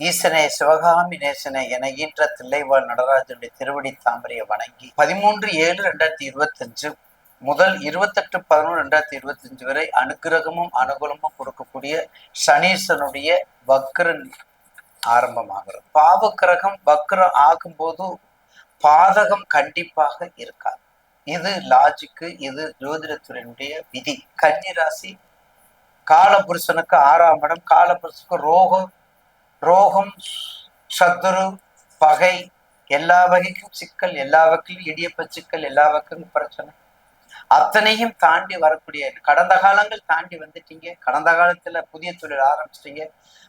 ஈசனே சிவகாமி நேசனே என ஈன்ற தில்லைவாழ் நடராஜனுடைய திருவடி தாமரையை வணங்கி பதிமூன்று ஏழு ரெண்டாயிரத்தி இருபத்தஞ்சு முதல் இருபத்தெட்டு பதினொன்று ரெண்டாயிரத்தி இருபத்தஞ்சு வரை அனுகிரகமும் அனுகூலமும் கொடுக்கக்கூடிய சனீசனுடைய வக்ரன் ஆரம்பமாகிறது. பாவக்கிரகம் வக்ரம் ஆகும்போது பாதகம் கண்டிப்பாக இருக்காது. இது லாஜிக்கு இது ஜோதிடத்துறையினுடைய விதி. கன்னி ராசி காலபுருஷனுக்கு ஆறாம் இடம் காலபுருஷனுக்கு ரோகம் ரோகம் சத்துரு பகை எல்லா வகைக்கும் சிக்கல் எல்லா வகையிலும் இடியப்ப சிக்கல் எல்லா வகைக்கும் பிரச்சனை. அத்தனையும் தாண்டி வரக்கூடிய கடந்த காலங்கள் தாண்டி வந்துட்டீங்க. கடந்த காலத்துல புதிய தொழில் ஆரம்பிச்சிட்டீங்க.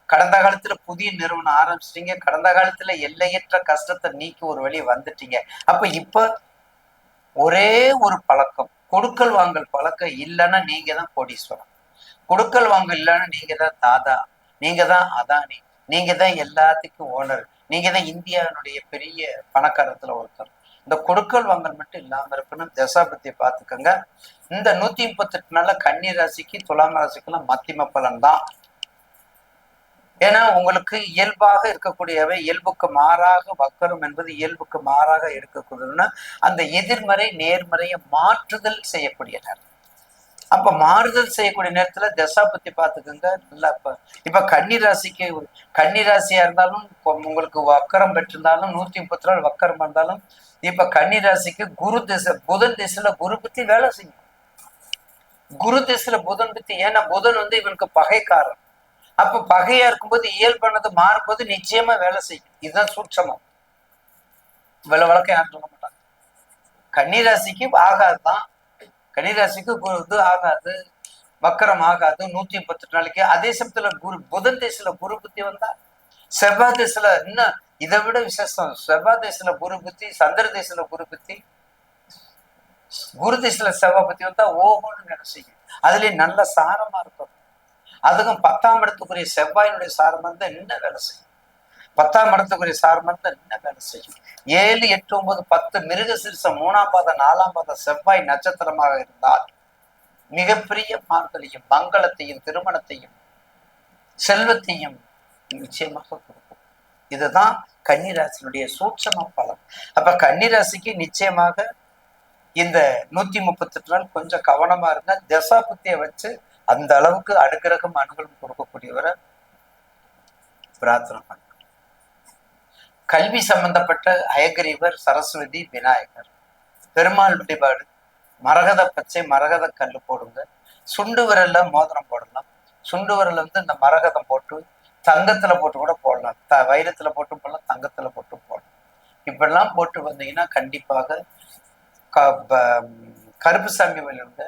கடந்த காலத்துல புதிய நிறுவனம் ஆரம்பிச்சிட்டீங்க. கடந்த காலத்துல எல்லையற்ற கஷ்டத்தை நீக்கி ஒரு வழி வந்துட்டீங்க. அப்ப இப்ப ஒரே ஒரு பழக்கம் கொடுக்கல் வாங்கல் பழக்கம் இல்லைன்னா நீங்க தான் கோடீஸ்வரம் கொடுக்கல் வாங்கல் இல்லைன்னா நீங்க தான் தாதா நீங்க தான் அதானி. நீங்க தான் எல்லாத்துக்கும் ஓனர் நீங்க தான் இந்தியாவினுடைய பெரிய பணக்காரத்துல ஒருத்தர். இந்த கொடுக்கல் வாங்கல் மட்டும் இல்லாம இருக்கணும். தசாபத்தியை பார்த்துக்கோங்க. இந்த நூத்தி முப்பத்தி எட்டு நாள்ல கன்னி ராசிக்கு துலாம் ராசிக்கெல்லாம் மத்திம பலன் தான். ஏன்னா உங்களுக்கு இயல்பாக இருக்கக்கூடியவை இயல்புக்கு மாறாக வக்கரும் என்பது இயல்புக்கு மாறாக இருக்கக்கூடியதுன்னா அந்த எதிர்மறை நேர்மறையை மாற்றுதல் செய்யக்கூடிய நேரம் அப்ப மாறுதல் செய்யக்கூடிய நேரத்துல தசா பத்தி பாத்துக்கோங்க நல்லா இப்ப இப்ப கன்னி ராசிக்கு கன்னி ராசியா இருந்தாலும் உங்களுக்கு வக்கரம் பெற்றிருந்தாலும் நூத்தி முப்பத்தி நாலு வக்கரம் இருந்தாலும் இப்ப கன்னி ராசிக்கு குரு திசை புதன் திசையில குரு பத்தி வேலை செய்யும். குரு திசையில புதன் பத்தி ஏன்னா புதன் வந்து இவனுக்கு பகைக்காரன். அப்ப பகையா இருக்கும்போது இயல்பானது மாறும்போது நிச்சயமா வேலை செய்யும். இதுதான் சூட்சமம். இவ்வளவு வழக்கம் யாரும் சொல்ல மாட்டாங்க. கன்னிராசிக்கு ஆகாதுதான் கன்னிராசிக்கு குரு இது ஆகாது வக்கரம் ஆகாது நூத்தி முப்பத்தி நாளைக்கு அதே சமயத்துல குரு புதன் தேசத்துல குரு புத்தி வந்தா செவ்வாய் தேசத்துல இன்னும் இதை விட விசேஷம். செவ்வாய் தேசத்துல குரு புத்தி சந்திர தேசத்துல குரு புத்தி குரு தேசத்துல செவ்வாய் புத்தி வந்தா ஓகோன்னு வேலை செய்யும் அதுலயும் நல்ல சாரமா இருக்கும். அதுக்கும் பத்தாம் இடத்துக்குரிய செவ்வாயினுடைய சாரம் வந்து என்ன வேலை செய்யும். பத்தாம் இடத்துக்குரிய சாரம் வந்து என்ன வேலை செய்யும். ஏழு எட்டு ஒன்பது பத்து மிருக சிறுசம் மூணாம் பாத நாலாம் பாத செவ்வாய் நட்சத்திரமாக இருந்தால் மிகப்பெரிய மார்கழியும் மங்களத்தையும் திருமணத்தையும் செல்வத்தையும் நிச்சயமாக கொடுக்கும். இதுதான் கன்னிராசினுடைய சூட்சம பலன். அப்ப கன்னிராசிக்கு நிச்சயமாக இந்த நூத்தி முப்பத்தெட்டு நாள் கொஞ்சம் கவனமா இருந்தா தசா புத்தியை வச்சு அந்த அளவுக்கு அனுகிரகம் அனுகூலம் கொடுக்கக்கூடியவரை பிரார்த்தனை பண்ண. கல்வி சம்பந்தப்பட்ட அயகிரிவர் சரஸ்வதி விநாயகர். பெருமாள் வழிபாடு. மரகத பச்சை மரகத கல் போடுங்க. சுண்டு விரல்ல மோதிரம் போடலாம். சுண்டு விரல்ல வந்து இந்த மரகதம் போட்டு தங்கத்துல போட்டு கூட போடலாம். த வைரத்துல போட்டு போடலாம் தங்கத்துல போட்டு போடலாம். இப்படிலாம் போட்டு வந்தீங்கன்னா கண்டிப்பாக க கருப்பு சாமி வழியுங்க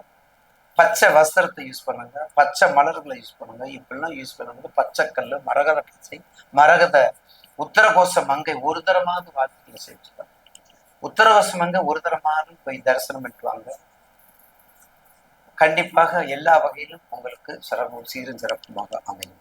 பச்சை வஸ்திரத்தை யூஸ் பண்ணுங்க. பச்சை மலர்களை யூஸ் பண்ணுங்க. இப்படிலாம் யூஸ் பண்ணும்போது பச்சைக்கல் மரகத பச்சை மரகத உத்தரகோச மங்கை ஒரு தரமாவது வாழ்க்கையில் செஞ்சுக்கலாம் உத்தரகோச மங்கை ஒரு தரமாவது போய் தரிசனம் பண்ணிட்டு கண்டிப்பாக எல்லா வகையிலும் உங்களுக்கு சிறப்பு சீரும் சிறப்புமாக அமையும்.